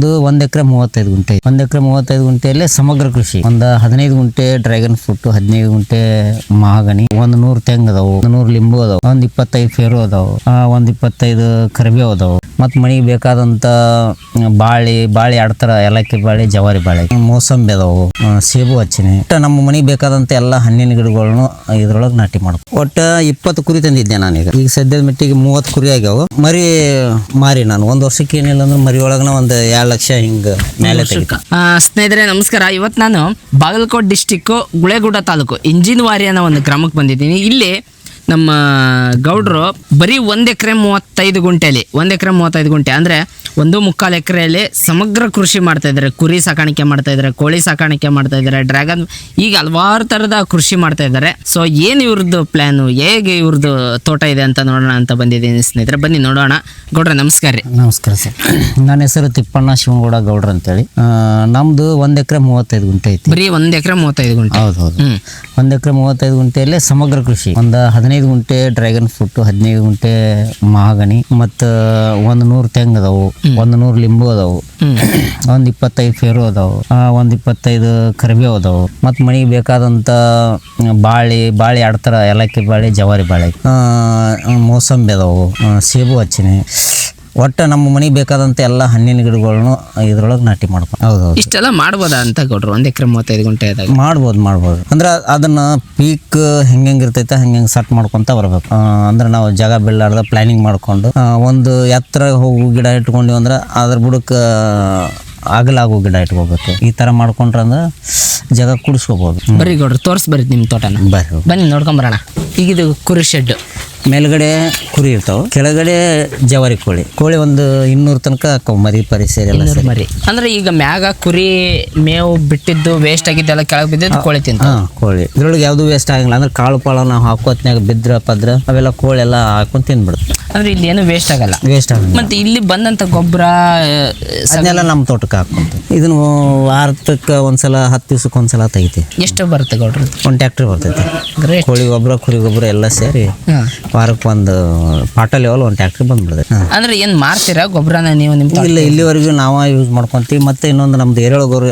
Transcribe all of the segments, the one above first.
ಇದು ಒಂದ್ ಎಕರೆ ಮೂವತ್ತೈದು ಗುಂಟೆ. ಒಂದ್ ಎಕರೆ ಮೂವತ್ತೈದು ಗುಂಟೆಯಲ್ಲಿ ಸಮಗ್ರ ಕೃಷಿ. ಒಂದ್ ಹದಿನೈದು ಗುಂಟೆ ಡ್ರ್ಯಾಗನ್ ಫ್ರೂಟ್, ಹದಿನೈದು ಗುಂಟೆ ಮಹಾಗಣಿ ಒಂದ್ ನೂರ್ ತೆಂಗ್ ಅದಾವು, ಒಂದ್ ನೂರ್ ಲಿಂಬು ಅದಾವು, ಒಂದ್ ಇಪ್ಪತ್ತೈದು ಫೇರು ಅದಾವು ಒಂದ್ ಇಪ್ಪತ್ತೈದು ಕರಿಬೇವು ಅದಾವು. ಮತ್ ಮನಿಗೆ ಬೇಕಾದಂತ ಬಾಳಿ ಬಾಳಿ ಆಡ್ತಾರ ಏಲಕ್ಕಿ ಬಾಳಿ, ಜವಾರಿ ಬಾಳೆ, ಮೋಸಂಬಿ ಅದಾವು ಸೇಬು ಹಚ್ಚಿನಿ. ನಮ್ಮ ಮನಿಗೆ ಬೇಕಾದಂತ ಎಲ್ಲಾ ಹಣ್ಣಿನ ಗಿಡಗಳನ್ನು ಇದ್ರೊಳಗೆ ನಾಟಿ ಮಾಡ್ಬೇಕು ಒಟ್ಟ ಇಪ್ಪತ್ತು ಕುರಿ ತಂದಿದ್ದೆ ನಾನೀಗ. ಈಗ ಸದ್ಯದ ಮಟ್ಟಿಗೆ ಮೂವತ್ತು ಕುರಿ ಆಗ್ಯಾವ. ಮರಿ ಮಾರಿ ನಾನು. ಒಂದ್ ವರ್ಷಕ್ಕೆ ಏನಿಲ್ಲ ಅಂದ್ರೆ ಮರಿ ಒಳಗನ ಒಂದ್ ಎರಡ್ ಲಕ್ಷ ಹಿಂಗ ಮೇಲೆ ತೆಗಿತ ಆ, ಸ್ನೇಹಿತರೆ ನಮಸ್ಕಾರ. ಇವತ್ತು ನಾನು ಬಾಗಲಕೋಟೆ ಡಿಸ್ಟಿಕ್ ಗುಳೆಗೂಡ ತಾಲೂಕು ಇಂಜಿನ್ವಾರಿ ಅನ್ನೋ ಒಂದು ಗ್ರಾಮಕ್ಕೆ ಬಂದಿದ್ದೀನಿ. ಇಲ್ಲಿ ನಮ್ಮ ಗೌಡ್ರು ಬರೀ ಒಂದು ಎಕರೆ ಮೂವತ್ತೈದು ಗುಂಟೆಯಲ್ಲಿ ಒಂದು ಎಕರೆ ಮೂವತ್ತೈದು ಗುಂಟೆ. ಅಂದರೆ ಒಂದು ಮುಕ್ಕಾಲು ಎಕರೆಯಲ್ಲಿ ಸಮಗ್ರ ಕೃಷಿ ಮಾಡ್ತಾ ಇದ್ದಾರೆ. ಕುರಿ ಸಾಕಾಣಿಕೆ ಮಾಡ್ತಾ ಇದ್ದಾರೆ ಕೋಳಿ ಸಾಕಾಣಿಕೆ ಮಾಡ್ತಾ ಇದ್ದಾರೆ ಡ್ರ್ಯಾಗನ್ ಈಗ ಹಲವಾರು ಥರದ ಕೃಷಿ ಮಾಡ್ತಾ ಇದ್ದಾರೆ. ಸೊ ಏನು ಇವ್ರದ್ದು ಪ್ಲ್ಯಾನು ಹೇಗೆ ಇವ್ರದ್ದು ತೋಟ ಇದೆ ಅಂತ ನೋಡೋಣ ಅಂತ ಬಂದಿದ್ದೀನಿ ಸ್ನೇಹಿತರೆ. ಬನ್ನಿ ನೋಡೋಣ. ಗೌಡ್ರೆ ನಮಸ್ಕಾರ ರೀ. ನಮಸ್ಕಾರ ಸರ್. ನನ್ನ ಹೆಸರು ತಿಪ್ಪಣ್ಣ ಶಿವನಗೌಡ ಗೌಡ್ರ ಅಂತೇಳಿ. ನಮ್ಮದು ನಮ್ದು ಒಂದ್ ಎಕರೆ ಮೂವತ್ತೈದು ಗುಂಟೆ ಐತಿ. ಬರೀ ಒಂದು ಎಕರೆ ಮೂವತ್ತೈದು ಗುಂಟೆ. ಹೌದು ಹೌದು. ಒಂದ್ ಎಕರೆ ಮೂವತ್ತೈದು ಗುಂಟೆಯಲ್ಲಿ ಸಮಗ್ರ ಕೃಷಿ. ಒಂದು ಹದಿನೈದು ಗುಂಟೆ ಡ್ರ್ಯಾಗನ್ ಫ್ರೂಟ್ ಹದಿನೈದು ಗುಂಟೆ ಮಹಾಗಣಿ ಮತ್ತು ಒಂದು ನೂರು ತೆಂಗ್ ಅದಾವು. ಒಂದು ನೂರು ಲಿಂಬು ಅದಾವು. ಒಂದು ಇಪ್ಪತ್ತೈದು ಫೇರು ಅದಾವು. ಒಂದು ಇಪ್ಪತ್ತೈದು ಕರಿಬೇವು ಅದಾವು. ಮತ್ ಬೇಕಾದಂಥ ಬೇಕಾದಂತ ಬಾಳಿ ಬಾಳಿ ಆಡ್ತಾರ ಏಲಕ್ಕಿ ಬಾಳಿ ಜವಾರಿ ಬಾಳೆ. ಮೋಸಂಬಿ ಅದಾವು. ಸೇಬು ಹಚ್ಚಿನಿ. ಒಟ್ಟ ನಮ್ಮ ಮನೆಗೆ ಬೇಕಾದಂತ ಎಲ್ಲಾ ಹಣ್ಣಿನ ಗಿಡಗಳನ್ನು ಇದ್ರೊಳಗೆ ನಾಟಿ ಮಾಡ್ಕೊಂಡು ಹೌದು ಹೌದು. ಇಷ್ಟೆಲ್ಲ ಮಾಡ್ಬೋದಾ ಅಂತ ಕೊಡ್ರು ಒಂದು ಎಕರೆ ಮೂವತ್ತೈದು ಗುಂಟೆ ಆದಾಗ. ಮಾಡ್ಬೋದು ಮಾಡ್ಬೋದು. ಅಂದ್ರೆ ಅದನ್ನು ಪೀಕ್ ಹೆಂಗೆ ಇರ್ತೈತೆ ಹಂಗೆ ಸೆಟ್ ಮಾಡ್ಕೊಂತ ಬರ್ಬೇಕು. ಅಂದ್ರೆ ನಾವು ಜಾಗ ಬೀಳಾರ್ದ ಪ್ಲಾನಿಂಗ್ ಮಾಡ್ಕೊಂಡು ಒಂದು ಎತ್ತರ ಹೋಗು ಗಿಡ ಇಟ್ಕೊಂಡಿವಿ ಅಂದ್ರೆ ಅದ್ರ ಬುಡಕ್ಕೆ ಆಗಲಾಗೋ ಗಿಡ ಇಟ್ಕೋಬೇಕು. ಈ ಥರ ಮಾಡ್ಕೊಂಡ್ರೆ ಅಂದ್ರೆ ಜಾಗ ಕುಡಿಸ್ಕೋಬೋದು. ಬರೀ ಗೌಡ್ರು ತೋರ್ಸ್ ಬರ್ರಿ ನಿಮ್ಮ ತೋಟನ. ಬರ್ರಿ ಬನ್ನಿ ನೋಡ್ಕೊಂಬರೋಣ ಈಗ ಇದು ಕುರಿ ಶೆಡ್ ಮೇಲ್ಗಡೆ ಕುರಿ ಇರ್ತಾವ ಕೆಳಗಡೆ ಜವಾರಿ ಕೋಳಿ. ಕೋಳಿ ಒಂದು ಇನ್ನೂರು ತನಕ ಹಾಕವು ಮರಿ ಪರಿಸರ ಸೇರಿ ಎಲ್ಲ ಸೇರಿ. ಮರಿ. ಅಂದ್ರೆ ಈಗ ಮ್ಯಾಗ ಕುರಿ ಮೇವು ಬಿಟ್ಟಿದ್ದು ವೇಸ್ಟ್ ಆಗಿದ್ದೆಲ್ಲ ಕೆಳಗೆ ಬಿದ್ದಿದ್ದು ಕೋಳಿ ತಿಂತ ಹಾಂ ಕೋಳಿ. ಇದ್ರೊಳಗೆ ಯಾವುದು ವೇಸ್ಟ್ ಆಗಿಲ್ಲ ಅಂದ್ರೆ ಕಾಳು ಪಾಳು ನಾವು ಹಾಕೋತ್ನ್ಯಾಗ ಬಿದ್ರ ಪದ್ರ ಅವೆಲ್ಲ ಕೋಳಿ ಎಲ್ಲ ಹಾಕೊಂಡು ತಿಂದ್ಬಿಡುತ್ತೆ ಅಂದ್ರೆ ಇಲ್ಲಿ ಏನು ವೇಸ್ಟ್ ಆಗಲ್ಲ. ವೇಸ್ಟ್ ಆಗಲ್ಲ ಮತ್ತೆ ಇಲ್ಲಿ ಬಂದಂತ ಗೊಬ್ಬರ ಅದನ್ನೆಲ್ಲ ನಮ್ಮ ತೋಟಕ್ಕೆ ಹಾಕೊಂತೀವಿ ಇದನ್ನು ವಾರಕ್ಕೆ ಒಂದ್ಸಲ ಹತ್ತು ದಿವ್ಸಕ್ಕೆ ಒಂದ್ಸಲ ತೆಗಿತೀವಿ. ಎಷ್ಟು ಬರುತ್ತೆ ಗೌಡ್ರು? ಒಂದು ಟ್ಯಾಕ್ಟ್ರಿ ಬರ್ತೈತಿ. ಗ್ರೇಟ್ ಕೋಳಿ ಗೊಬ್ಬರ ಕುರಿ ಗೊಬ್ಬರ ಎಲ್ಲ ಸೇರಿ ವಾರಕ್ಕೆ ಒಂದು ಪಾಟ ಲೆವೆಲ್ ಒಂದು ಟ್ಯಾಕ್ಟ್ರಿ ಬಂದ್ಬಿಡುತ್ತೆ ಅಂದ್ರೆ ಏನು ಮಾರ್ತೀರಾ ಗೊಬ್ಬರನ ನೀವು ನಿಮ್ಮ ಇಲ್ಲ ಇಲ್ಲಿವರೆಗೂ ನಾವೇ ಯೂಸ್ ಮಾಡ್ಕೊಂತೀವಿ. ಮತ್ತೆ ಇನ್ನೊಂದು ನಮ್ದು ಎರೆಳು ಗೊಬ್ಬರ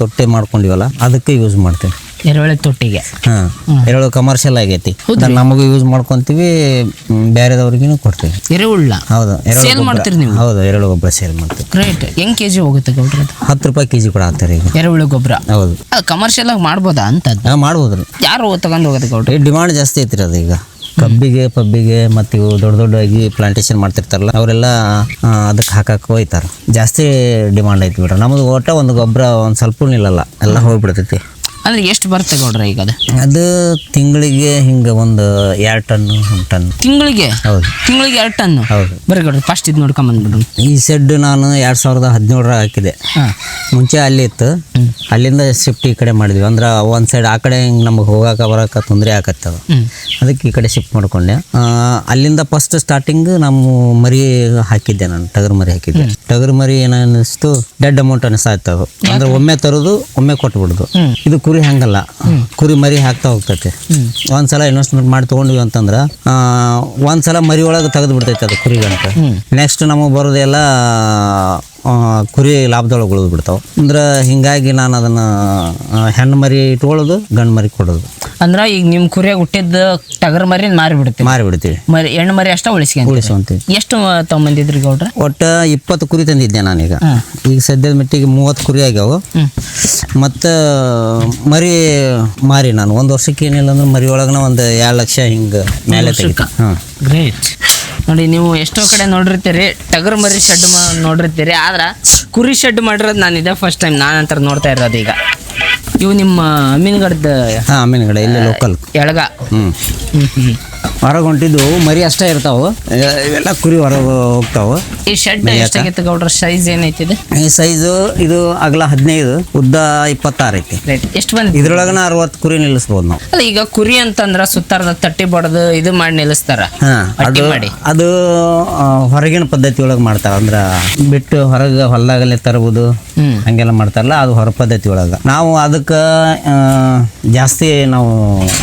ತೊಟ್ಟೆ ಮಾಡ್ಕೊಂಡಿವಲ್ಲ ಅದಕ್ಕೆ ಯೂಸ್ ಮಾಡ್ತೀವಿ. ಎರೆಹುಳ ತೊಟ್ಟಿಗೆ? ಹಾಂ. ಎರೆಳು ಕಮರ್ಷಿಯಲ್ ಆಗೈತಿ. ನಮಗೂ ಯೂಸ್ ಮಾಡ್ಕೊಂತೀವಿ ಬೇರೆದವ್ರಿಗೂ ಕೊಡ್ತೀವಿ. ಎರೆಹುಳ ಹೌದು ಸೇಲ್ ಮಾಡ್ತೀರಿ ನೀವು? ಹೌದು ಎರೆಳು ಗೊಬ್ಬರ ಸೇಲ್ ಮಾಡ್ತೀವಿ. ಗ್ರೇಟ್ ಹೆಂಗ್ ಕೆಜಿ ಹೋಗುತ್ತೆ ಗೊಬ್ಬರ ಹತ್ತು ರೂಪಾಯಿ ಕೆ ಜಿ ಕೂಡ ಹಾಕ್ತಾರೆ ಈಗ. ಎರೆಹುಳು ಗೊಬ್ಬರ? ಹೌದು. ಕಮರ್ಷಿಯಲ್ ಆಗಿ ಮಾಡ್ಬೋದಾ ಅಂತ ಮಾಡ್ಬೋದು ಯಾರು ತಗೊಂಡು ಹೋಗುತ್ತೆ ಗೌಡ್ರಿ ಡಿಮಾಂಡ್ ಜಾಸ್ತಿ ಐತ್ರಿ ಅದು ಈಗ. ಕಬ್ಬಿಗೆ, ಪಬ್ಬಿಗೆ ಮತ್ತು ಇವು ದೊಡ್ಡ ದೊಡ್ಡದಾಗಿ ಪ್ಲಾಂಟೇಶನ್ ಮಾಡ್ತಿರ್ತಾರಲ್ಲ, ಅವರೆಲ್ಲ ಅದಕ್ಕೆ ಹಾಕಕ್ಕೆ ಹೋಯ್ತಾರೆ. ಜಾಸ್ತಿ ಡಿಮಾಂಡ್ ಐತಿ ಬಿಡ್ರಿ. ನಮ್ಮದು ಒಟ್ಟ ಒಂದು ಗೊಬ್ಬರ ಒಂದು ಸ್ವಲ್ಪ ನಿಲ್ಲಲ್ಲ ಎಲ್ಲ ಹೋಗ್ಬಿಡ್ತೈತಿ. ಅಂದ್ರೆ ಎಷ್ಟು ಬರುತ್ತೆ ಗೌಡ್ರ ಈಗ ಅದು? ಅದು ತಿಂಗಳಿಗೆ ಹಿಂಗೆ ಒಂದು ಎರಡು ಟನ್ ಒಂದು ಟನ್. ತಿಂಗಳಿಗೆ? ಹೌದು. ತಿಂಗಳಿಗೆ ಎರಡು ಟನ್ ಹೌದು. ಬರ್ರಿ ಗೌಡ್ರ ಫಸ್ಟ್ ಇದು ನೋಡ್ಕೊಂಡ್ ಬಂದ್ಬಿಡು. ಈ ಸೆಡ್ ನಾನು ಎರಡು ಸಾವಿರದ ಹದಿನೇಳರಾಗ ಹಾಕಿದೆ. ಮುಂಚೆ ಅಲ್ಲಿ ಇತ್ತು. ಅಲ್ಲಿಂದ ಶಿಫ್ಟ್ ಈ ಕಡೆ ಮಾಡಿದ್ವಿ. ಅಂದ್ರೆ ಒಂದು ಸೈಡ್ ಆ ಕಡೆ ಹಿಂಗೆ ನಮಗೆ ಹೋಗಾಕ ಬರೋಕೆ ತೊಂದರೆ ಆಕತ್ತವ ಹ್ಮ್. ಅದಕ್ಕೆ ಈ ಕಡೆ ಶಿಫ್ಟ್ ಮಾಡ್ಕೊಂಡೆ. ಅಲ್ಲಿಂದ ಫಸ್ಟ್ ಸ್ಟಾರ್ಟಿಂಗ್ ನಮ್ಮ ಮರಿ ಹಾಕಿದ್ದೆ ನಾನು ಟಗರ್ ಮರಿ ಹಾಕಿದ್ದೆ. ಟಗರ್ ಮರಿ ಏನಿಸ್ತು ಡೆಡ್ ಅಮೌಂಟ್ ಅನಿಸ್ತಾ ಅದು. ಅಂದ್ರೆ ಒಮ್ಮೆ ತರೋದು ಒಮ್ಮೆ ಕೊಟ್ಬಿಡುದು. ಇದು ಕುರಿ ಹಂಗಲ್ಲ. ಕುರಿ ಮರಿ ಹಾಕ್ತಾ ಹೋಗ್ತೈತೆ. ಒಂದ್ಸಲ ಇನ್ವೆಸ್ಟ್ಮೆಂಟ್ ಮಾಡಿ ತೊಗೊಂಡ್ವಿ ಅಂತಂದ್ರೆ ಆ, ಒಂದ್ಸಲ ಮರಿ ಒಳಗೆ ತೆಗೆದು ಬಿಡ್ತೈತೆ ಅದು ಕುರಿಗಂತ. ನೆಕ್ಸ್ಟ್ ನಮಗೆ ಬರೋದೆಲ್ಲ ಕುರಿ ಲಾಭದೊಳಗೆ ಉಳಿದು ಬಿಡ್ತಾವೆ. ಅಂದ್ರೆ ಹಿಂಗಾಗಿ ನಾನು ಅದನ್ನು ಹೆಣ್ಣು ಮರಿ ಇಟ್ಕೊಳ್ಳೋದು ಗಂಡು ಮರಿ ಕೊಡೋದು. ಅಂದ್ರೆ ಈಗ ನಿಮ್ಮ ಕುರಿಯಾಗ ಹುಟ್ಟಿದ್ದ ಟಗರ್ ಮರಿ ಮಾರಿ ಬಿಡ್ತೀವಿ ಮಾರಿ ಬಿಡ್ತೀವಿ ಮರಿ ಹೆಣ್ಣು ಮರಿ ಅಷ್ಟೇ ಉಳಿಸ್ಕೊಂಡು ಉಳಿಸುವಂತೀವಿ ಎಷ್ಟು ತಗೊಂಬಂದಿದ್ರಿ ಗೌಡ್ರ? ಒಟ್ಟು ಇಪ್ಪತ್ತು ಕುರಿ ತಂದಿದ್ದೆ ನಾನೀಗ ಈಗ. ಸದ್ಯದ ಮಟ್ಟಿಗೆ ಮೂವತ್ತು ಕುರಿ ಆಗ್ಯಾವ. ಮತ್ತು ಮರಿ ಮಾರಿ ನಾನು. ಒಂದು ವರ್ಷಕ್ಕೆ ಏನಿಲ್ಲ ಅಂದ್ರೆ ಮರಿ ಒಳಗನ ಒಂದು ಎರಡು ಲಕ್ಷ ಹಿಂಗೆ ಮೇಲೆ ತೆಗಿತ. ಹಾಂ. ಗ್ರೇಟ್ ನೋಡಿ ನೀವು ಎಷ್ಟೋ ಕಡೆ ನೋಡಿರ್ತೀರಿ ಟಗರ್ ಮರಿ ಶೆಡ್ ನೋಡಿರ್ತೀರಿ ಆದ್ರೆ ಕುರಿ ಶೆಡ್ ಮಾಡಿರೋದು ನಾನು ಇದೇ ಫಸ್ಟ್ ಟೈಮ್ ನಾನು ಅಂತ ನೋಡ್ತಾ ಇರೋದು ಈಗ. ಇವು ನಿಮ್ಮ ಮೀನುಗಡ್ದ ಹಾಂ ಇಲ್ಲೇ ಲೋಕಲ್ ಎಳಗ. ಹ್ಞೂ ಹೊರಗೆ ಹೊಂಟಿದ್ದು ಮರಿ ಅಷ್ಟೇ ಇರ್ತಾವೆ. ಇವೆಲ್ಲ ಕುರಿ ಹೊರಗೆ ಹೋಗ್ತಾವೆ. ಈ ಶೆಡ್ ಎಷ್ಟಾಗಿತ್ತು ಗೌಡ್ರ? ಸೈಜ್ ಏನೈತಿ ಇದು ಈ ಸೈಜು ಇದು ಅಗಲ ಹದಿನೈದು ಉದ್ದ ಇಪ್ಪತ್ತಾರು ಐತಿ. ಎಷ್ಟು ಬಂದಿದೆ ಇದ್ರೊಳಗನ ಅರವತ್ತು ಕುರಿ ನಿಲ್ಲಿಸ್ಬೋದು ನಾವು. ಅಲ್ಲ ಈಗ ಕುರಿ ಅಂತಂದ್ರ ಸುತ್ತಾರದ ತಟ್ಟಿ ಬಡದು ಇದು ಮಾಡಿ ನಿಲ್ಲಿಸ್ತಾರ? ಹಾಂ ಅದು ಮಾಡಿ. ಅದು ಆ, ಹೊರಗಿನ ಪದ್ಧತಿ ಒಳಗೆ ಮಾಡ್ತಾರ. ಅಂದ್ರ ಬಿಟ್ಟು ಹೊರಗೆ ಹೊಲದಾಗಲೇ ತರಬಹುದು ಹ್ಮ್. ಹಂಗೆಲ್ಲ ಮಾಡ್ತಾರಲ್ಲ ಅದು ಹೊರ ಪದ್ಧತಿ ಒಳಗ. ನಾವು ಅದಕ್ಕೆ ಜಾಸ್ತಿ ನಾವು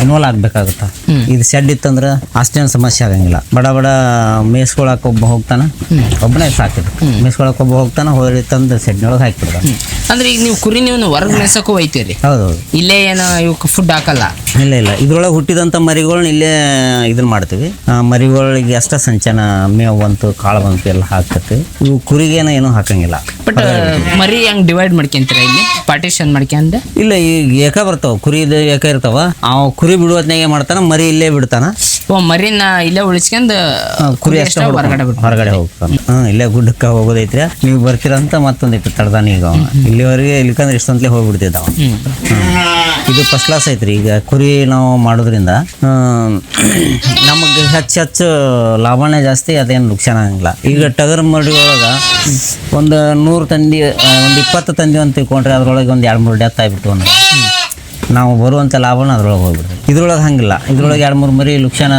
ಇನ್ವಾಲ್ವ್ ಆಗ್ಬೇಕಾಗತ್ತ. ಇದು ಶೆಡ್ ಇತ್ತಂದ್ರ ಅಷ್ಟೇನು ಸಮಸ್ಯೆ ಆಗಂಗಿಲ್ಲ. ಬಡ ಬಡ ಮೇಸ್ಕೊಳಕ್ ಒಬ್ಬ ಹೋಗ್ತಾನ ಒಬ್ಬನೇ ಸಾಕಿದ್ರು ಮಿಸ್ಕೊಳಕ್ಕೆ ಒಬ್ಬ ಹೋಗ್ತಾನೆ ಹೋಗಿ ತಂದು ಸೆಡ್ನೊಳಗೆ ಹಾಕಿಬಿಡ್ತಾನೆ. ಅಂದ್ರೆ ಈಗ ನೀವು ಕುರಿ ನೀವು ಹೊರಗೆ ಮೇಸಕ್ಕೂ ಹೋಯ್ತೀರಿ. ಹೌದು ಇಲ್ಲೇ ಏನು ಇವಕ್ಕೆ ಫುಡ್ ಹಾಕಲ್ಲ. ಇಲ್ಲ ಇಲ್ಲ. ಇದ್ರೊಳಗೆ ಹುಟ್ಟಿದಂಥ ಮರಿಗಳನ್ನ ಇಲ್ಲೇ ಇದನ್ನ ಮಾಡ್ತೀವಿ. ಆ, ಮರಿಗಳಿಗೆ ಅಷ್ಟ ಸಂಚನ ಮೇವು ಬಂತು ಕಾಳು ಬಂತು ಎಲ್ಲ ಹಾಕ್ತೈತಿ. ಇವು ಕುರಿಗೇನ ಏನೂ ಹಾಕಂಗಿಲ್ಲ. ಬಟ್ ಮರಿ ಹೆಂಗ್ ಡಿವೈಡ್ ಮಾಡ್ಕೊಂತೀರ ಇಲ್ಲಿ? ಪಾರ್ಟಿಷನ್ ಮಾಡ್ಕೊಂಡೆ? ಇಲ್ಲ ಈಗ ಏಕ ಬರ್ತಾವ. ಕುರಿದು ಏಕ ಇರ್ತಾವ. ಅವ ಕುರಿ ಬಿಡುವತ್ನಾಗೆ ಮಾಡ್ತಾನ ಮರಿ ಇಲ್ಲೇ ಬಿಡ್ತಾನ. ಓ ಮರಿನ ಇಲ್ಲೇ ಉಳಿಸ್ಕೊಂಡು ಕುರಿ ಅಷ್ಟ ಹೊರಗಡೆ ಬಿಟ್ಟು ಹೊರಗಡೆ ಹೋಗ್ತಾನ. ಇಲ್ಲೇ ಗುಡ್ಡಕ್ಕೆ ಹೋಗೋದೈತ್ರಿ. ನೀವು ಬರ್ತೀರಂತ ಮತ್ತೊಂದಿಟ್ಟು ತಡ್ದಾನ ಈಗ ಇಲ್ಲಿವರೆಗೆ ಇಲ್ಲಿಕಂದ್ರೆ ಇಷ್ಟೊಂದ್ಲೆ ಹೋಗ್ಬಿಡ್ತಿದ್ದ ಅವ ಇದು ಫಸ್ಟ್ ಕ್ಲಾಸ್ ಐತ್ರಿ. ಈಗ ಕುರಿ ನಾವು ಮಾಡೋದ್ರಿಂದ ನಮಗೆ ಹೆಚ್ಚು ಹೆಚ್ಚು ಲಾಭನೇ ಜಾಸ್ತಿ ಅದೇನು ನುಕ್ಸಾನ ಆಗಂಗಿಲ್ಲ. ಈಗ ಟಗರ್ ಮಡಿ ಒಳಗೆ ಒಂದು ನೂರು ತಂದಿ ಒಂದು ಇಪ್ಪತ್ತು ತಂದಿ ಅಂತ ತಿಳ್ಕೊಂಡ್ರೆ ಅದ್ರೊಳಗೆ ಒಂದು ಎರಡು ಮೂರು ಡೆತ್ ಆಗಿಬಿಟ್ಟು ಅಂದ್ರೆ. ನಾವು ಬರುವಂಥ ಲಾಭನ ಅದ್ರೊಳಗೆ ಹೋಗ್ಬಿಡ್ತೀವಿ. ಇದ್ರೊಳಗೆ ಹಂಗಿಲ್ಲ. ಇದ್ರೊಳಗೆ ಎರಡು ಮೂರು ಮರಿ ಲುಕ್ಷಾನ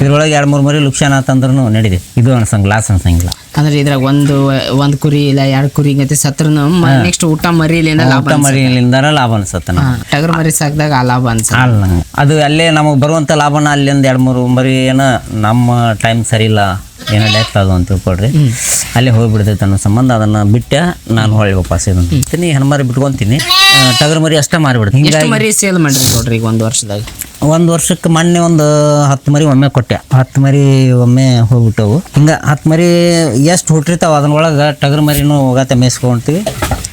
ಇದ್ರೊಳಗೆ ಎರಡು ಮೂರು ಮರಿ ಲುಕ್ಷಾನ ಅಂತಂದ್ರೂ ನಡೀರಿ. ಇದು ಅನ್ಸಂಗ್ ಲಾಸ್ ಅನ್ಸಂಗಿಲ್ಲ. ಅಂದ್ರೆ ಇದ್ರಾಗ ಒಂದು ಒಂದ್ ಕುರಿ ಇಲ್ಲ ಎರಡು ಕುರಿ ಗತಿ ಸತ್ರನು ನೆಕ್ಸ್ಟ್ ಊಟ ಮರಿ ಲಾಭ ಊಟ ಲಾಭ ಅನ್ಸತ್ತೆ. ಟಗರ್ ಮರಿ ಸಾಕಿದಾಗ ಆ ಲಾಭ ಅನ್ಸ ಅದು ಅಲ್ಲೇ ನಮಗೆ ಬರುವಂತ ಲಾಭನ ಅಲ್ಲಿಂದ ಎರಡು ಮೂರು ಮರಿ ಏನ ನಮ್ಮ ಟೈಮ್ ಸರಿ ಇಲ್ಲ ಏನೋ ಡೆತ್ ಅದು ಅಂತ ತಿಳ್ಕೊಳ್ರಿ. ಅಲ್ಲೇ ಹೋಗಿಬಿಡ್ತೈತೆ ಅನ್ನೋ ಸಂಬಂಧ ಅದನ್ನ ಬಿಟ್ಟೆ ನಾನು ಹೊಳ್ಳಿ ವಾಪಸ್ ಇದನ್ನು ಹೆಣ್ಮರಿ ಬಿಟ್ಕೊಂತೀನಿ ಟಗರು ಮರಿ ಅಷ್ಟೇ ಮಾರಿಬಿಡ್ತೀನಿ. ಎಷ್ಟು ಮರಿ ಸೇಲ್ ಮಾಡ್ರಿ ನೋಡ್ರಿ ಈಗ ಒಂದು ವರ್ಷದಾಗ? ಒಂದು ವರ್ಷಕ್ಕೆ ಮೊನ್ನೆ ಒಂದು ಹತ್ತು ಮರಿ ಒಮ್ಮೆ ಕೊಟ್ಟೆ. ಹತ್ತು ಮರಿ ಒಮ್ಮೆ ಹೋಗ್ಬಿಟ್ಟವು. ಹಿಂಗೆ ಹತ್ತು ಮರಿ ಎಷ್ಟು ಹುಟ್ಟಿರ್ತಾವ ಅದನ್ನೊಳಗೆ ಟಗರ್ ಮರಿನೂ ಹೋಗತ್ತೆ ಮೇಯಿಸ್ಕೊಂತೀವಿ.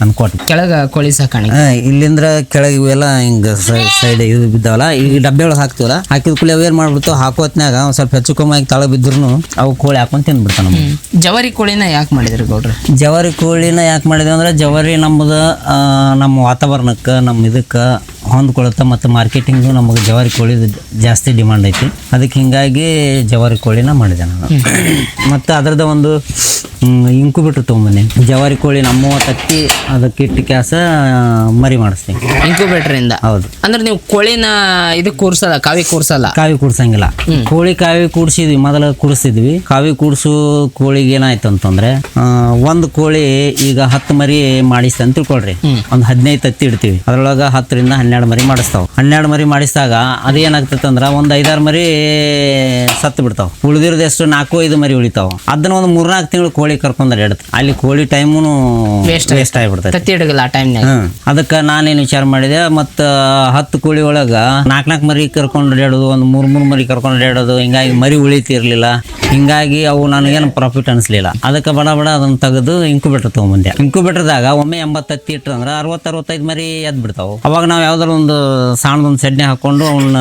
ಅನ್ಕೊಟ್ಟು ಕೆಳಗೆ ಕೋಳಿ ಸಾಕಾಣಿಕೆ. ಹಾ, ಇಲ್ಲಿಂದ್ರ ಕೆಳಗೆ ಇವೆಲ್ಲ ಹಿಂಗೆ ಸೈಡ್ ಇದು ಬಿದ್ದಾವಲ್ಲ ಈ ಡಬ್ಬೆ ಒಳಗೆ ಹಾಕ್ತಿವಲ್ಲ ಹಾಕಿದ ಕೂಡಲೇ ಅವೇನ್ ಮಾಡ್ಬಿಡ್ತು ಹಾಕೋತ್ನ್ಯಾಗ ಒಂದ್ ಸ್ವಲ್ಪ ಹೆಚ್ಚು ಕಮ್ಮಿ ಆಗಿ ತಳ ಬಿದ್ರು ಅವು ಕೋಳಿ ಹಾಕೊಂಡ್ ತಿಂದ್ಬಿಡ್ತಾವ ನಮ್ಗೆ. ಜವಾರಿ ಕೋಳಿನ ಯಾಕೆ ಮಾಡಿದ್ರಿ ಗೌಡ್ರಿ? ಜವಾರಿ ಕೋಳಿನ ಯಾಕೆ ಮಾಡಿದ್ವಿ ಅಂದ್ರೆ ಜವಾರಿ ನಮ್ಮದು ಆ, ನಮ್ಮ ವಾತಾವರಣಕ್ಕೆ ನಮ್ಮ ಇದಕ್ಕೆ ಹೊಂದ್ಕೊಳುತ್ತೆ ಮತ್ತು ಮಾರ್ಕೆಟಿಂಗು ನಮಗೆ ಜವಾರಿ ಕೋಳಿ ಜಾಸ್ತಿ ಡಿಮಾಂಡ್ ಐತಿ. ಅದಕ್ಕೆ ಹಿಂಗಾಗಿ ಜವಾರಿ ಕೋಳಿನ ಮಾಡಿದೆ ನಾನು. ಮತ್ತು ಅದರದ ಒಂದು ಇಂಕುಬಿಟ್ರು ತೊಗೊಂಬನ್ನಿ. ಜವಾರಿ ಕೋಳಿ ನಮ್ಮ ತತ್ತಿ ಅದಕ್ಕೆ ಇಟ್ಟು ಕ್ಯಾಸ ಮರಿ ಮಾಡಿಸ್ತೀನಿ. ಇಂಕು ಇಂದ ಹೌದು. ಅಂದ್ರೆ ನೀವು ಕೋಳಿನ ಇದು ಕೂರ್ಸಲ್ಲ ಕಾವಿ ಕೂರ್ಸಲ್ಲ? ಕಾವಿ ಕೂಡ್ಸಂಗಿಲ್ಲ ಕೋಳಿ ಕಾವಿ ಕೂಡ್ಸಿದ್ವಿ ಮೊದಲ ಕೂಡಿಸಿದ್ವಿ ಕಾವಿ ಕೂಡ್ಸು ಕೋಳಿಗೆ ಏನಾಯ್ತು ಅಂತಂದ್ರೆ ಆ, ಒಂದು ಕೋಳಿ ಈಗ ಹತ್ತು ಮರಿ ಮಾಡಿಸ್ತ ಅಂತ ತಿಳ್ಕೊಳ್ರಿ. ಒಂದು ಹದಿನೈದು ತತ್ತಿ ಇಡ್ತೀವಿ. ಅದ್ರೊಳಗ ಹತ್ತರಿಂದ ಹನ್ನೆರಡು ಮರಿ ಮಾಡಿಸ್ತಾವ. ಹನ್ನೆರಡು ಮರಿ ಮಾಡಿಸಿದಾಗ ಅದೇನಾಗ್ತೈತೆ ಅಂದ್ರ ಒಂದು ಐದಾರು ಮರಿ ಸತ್ತು ಬಿಡ್ತಾವ. ಉಳಿದಿರೋದು ಎಷ್ಟು? ನಾಲ್ಕು ಐದು ಮರಿ ಉಳಿತಾವ. ಅದನ್ನ ಒಂದು ಮೂರ್ನಾಲ್ಕು ತಿಂಗಳು ಕೋಳಿ ಕರ್ಕೊಂಡ್ ಅಡ್ಯಾಡ್ತು ಅಲ್ಲಿ ಕೋಳಿ ಟೈಮು ವೇಸ್ಟ್ ವೇಸ್ಟ್ ಆಗಿಬಿಡ್ತೈತೆ. ತತ್ತಿ ಹಿಡಗಲ್ಲ ಆ ಟೈಮ್ ಹ್ಮ್. ಅದಕ್ಕೆ ನಾನೇನು ವಿಚಾರ ಮಾಡಿದೆ ಮತ್ತು ಹತ್ತು ಕೋಳಿ ಒಳಗ ನಾಲ್ಕು ನಾಲ್ಕು ಮರಿ ಕರ್ಕೊಂಡು ಅಡ್ಯಾಡೋದು ಒಂದು ಮೂರು ಮೂರು ಮರಿ ಕರ್ಕೊಂಡು ಅಡ್ಯಾಡೋದು ಹಿಂಗಾಗಿ ಮರಿ ಉಳಿತಿರ್ಲಿಲ್ಲ. ಹಿಂಗಾಗಿ ಅವು ನನಗೇನು ಪ್ರಾಫಿಟ್ ಅನಿಸ್ಲಿಲ್ಲ. ಅದಕ್ಕೆ ಬಡ ಬಡ ಅದನ್ನ ತೆಗೆದು ಇಂಕ್ಯುಬೇಟರ್ ತೊಗೊಂಬಂದೆ. ಇಂಕ್ಯುಬೇಟರ್ದಾಗ ಒಮ್ಮೆ ಎಂಬತ್ತು ಹತ್ತಿ ಇಟ್ಟರು ಅಂದ್ರೆ ಅರವತ್ತು ಅರವತ್ತೈದು ಮರಿ ಎದ್ದು ಬಿಡ್ತಾವೆ ಅವಾಗ ನಾವು ಯಾವ್ದಾರ ಒಂದು ಒಂದು ಸೆಡ್ನೆ ಹಾಕೊಂಡು ಅವನ್ನ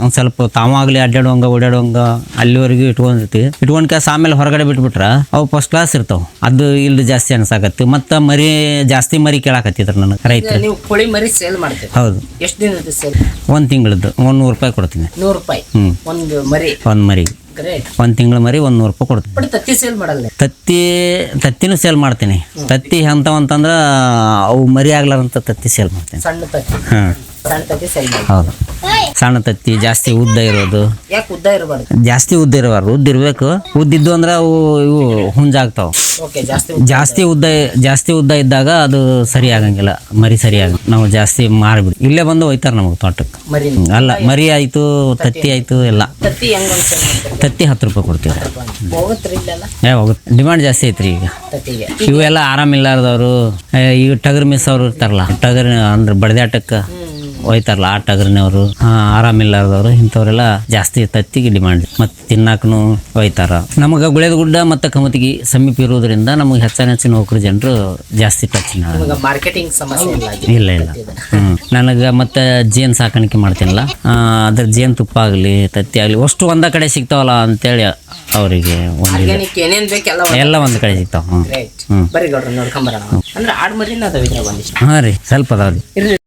ಒಂದು ಸ್ವಲ್ಪ ತಾವಾಗಲಿ ಅಡ್ಡಾಡುವಂಗ ಓಡಾಡುವಂಗ ಅಲ್ಲಿವರೆಗೂ ಇಟ್ಕೊಂಡಿರ್ತೀವಿ. ಇಟ್ಕೊಂಡ್ ಕ್ಯಾಸ್ ಆಮೇಲೆ ಹೊರಗಡೆ ಬಿಟ್ಬಿಟ್ರೆ ಅವು ಫಸ್ಟ್ ಕ್ಲಾಸ್ ಇರ್ತಾವ. ಅದು ಇಲ್ಲಿ ಜಾಸ್ತಿ ಅನ್ಸಾಕತ್ತಿ ಮತ್ತು ಮರಿ ಜಾಸ್ತಿ ಮರಿ ಕೇಳಾಕತ್ತಿದ್ರು ನನಗೆ ರೈತರು. ನೀವು ಕೋಳಿ ಮರಿ ಸೇಲ್ ಮಾಡ್ತೀವಿ ಹೌದು. ಎಷ್ಟು ದಿನದ ಸೇಲ್? ಒಂದು ತಿಂಗಳದ್ದು. ಒಂದು ನೂರು ರೂಪಾಯಿ ಕೊಡ್ತೀನಿ. ನೂರು ರೂಪಾಯಿ. ಹ್ಮ್. ಒಂದು ಮರಿ. ಒಂದು ಮರಿ. ಒಂದ್ ತಿಂಗಳ ಮರಿ ಒಂದು ನೂರು ರೂಪಾಯಿ ಕೊಡ್ತೀನಿ. ಬಟ್ ತತ್ತಿ ಸೇಲ್ ಮಾಡಲ್ಲ ತತ್ತಿ ತತ್ತಿನೂ ಸೇಲ್ ಮಾಡ್ತೀನಿ. ತತ್ತಿ ಅಂತವಂತಂದ್ರೆ ಅವು ಮರಿ ಆಗ್ಲಾರಂತ ತತ್ತಿ ಸೇಲ್ ಮಾಡ್ತೀನಿ. ಸಣ್ಣ ತತ್ತಿ. ಹಾಂ ಹೌದು. ಸಣ್ಣ ತತ್ತಿ ಜಾಸ್ತಿ ಉದ್ದ ಇರೋದು. ಯಾಕೆ ಉದ್ದ ಇರಬಾರ್ದು? ಜಾಸ್ತಿ ಉದ್ದ ಇರಬಾರ್ದು ಉದ್ದ ಇರಬೇಕು. ಉದ್ದಿದ್ದು ಅಂದ್ರೆ ಅವು ಇವು ಹುಂಜಾಗ್ತಾವ. ಜಾಸ್ತಿ ಜಾಸ್ತಿ ಉದ್ದ ಜಾಸ್ತಿ ಉದ್ದ ಇದ್ದಾಗ ಅದು ಸರಿ ಆಗಂಗಿಲ್ಲ ಮರಿ ಸರಿ ಆಗ ನಾವು ಜಾಸ್ತಿ ಮಾರ್ಬಿಡಿ ಇಲ್ಲೇ ಬಂದು ಒಯ್ತಾರೆ ನಮಗೆ ತೋಟಕ್ಕೆ. ಅಲ್ಲ ಮರಿ ಆಯ್ತು ತತ್ತಿ ಆಯ್ತು ಎಲ್ಲ. ತತ್ತಿ ಹತ್ತು ರೂಪಾಯಿ ಕೊಡ್ತೀವಿ. ಹೋಗುತ್ತೆ. ಡಿಮಾಂಡ್ ಜಾಸ್ತಿ ಐತ್ರಿ ಈಗ. ಇವೆಲ್ಲ ಆರಾಮಿಲ್ಲಾರ್ದವ್ರು ಈಗ ಟಗರ್ ಮಿಸ್ ಅವ್ರು ಇರ್ತಾರಲ್ಲ ಟಗರ್ ಅಂದ್ರೆ ಬಡ್ದಾಟಕ್ಕೆ ಒಯ್ತಾರಲ್ಲ ಆ ಆರಾಮ ಆರಾಮಿಲ್ಲಾರ್ದವ್ರು ಇಂಥವ್ರೆಲ್ಲ ಜಾಸ್ತಿ ತತ್ತಿಗೆ ಡಿಮಾಂಡ್ ಮತ್ತು ತಿನ್ನಾಕನು ಹೋಯ್ತಾರ ನಮಗೆ ಗುಳೇದ ಗುಡ್ಡ ಮತ್ತು ಕಮತಿಗೆ ಸಮೀಪ ಇರೋದ್ರಿಂದ ನಮಗೆ ಹೆಚ್ಚಿನ ಹೆಚ್ಚಿನ ನೌಕರಿ ಜನರು ಜಾಸ್ತಿ ಟಚ್ ಮಾರ್ಕೆಟಿಂಗ್ ಸಮಸ್ಯೆ ಇಲ್ಲ. ಇಲ್ಲ ಹ್ಞೂ ನನಗೆ ಮತ್ತು ಜೇನು ಸಾಕಾಣಿಕೆ ಮಾಡ್ತೀನಲ್ಲ ಅದ್ರ ಜೇನು ತುಪ್ಪ ಆಗಲಿ ತತ್ತಿ ಆಗಲಿ ಅಷ್ಟು ಒಂದ ಕಡೆ ಸಿಗ್ತಾವಲ್ಲ ಅಂತೇಳಿ ಅವರಿಗೆ ಎಲ್ಲ ಒಂದು ಕಡೆ ಸಿಗ್ತಾವ ಹ್ಞೂ ಹ್ಞೂ ಹಾಂ ರೀ ಸ್ವಲ್ಪ ಅದಾವ ರೀ. ಇರ್ಲಿ.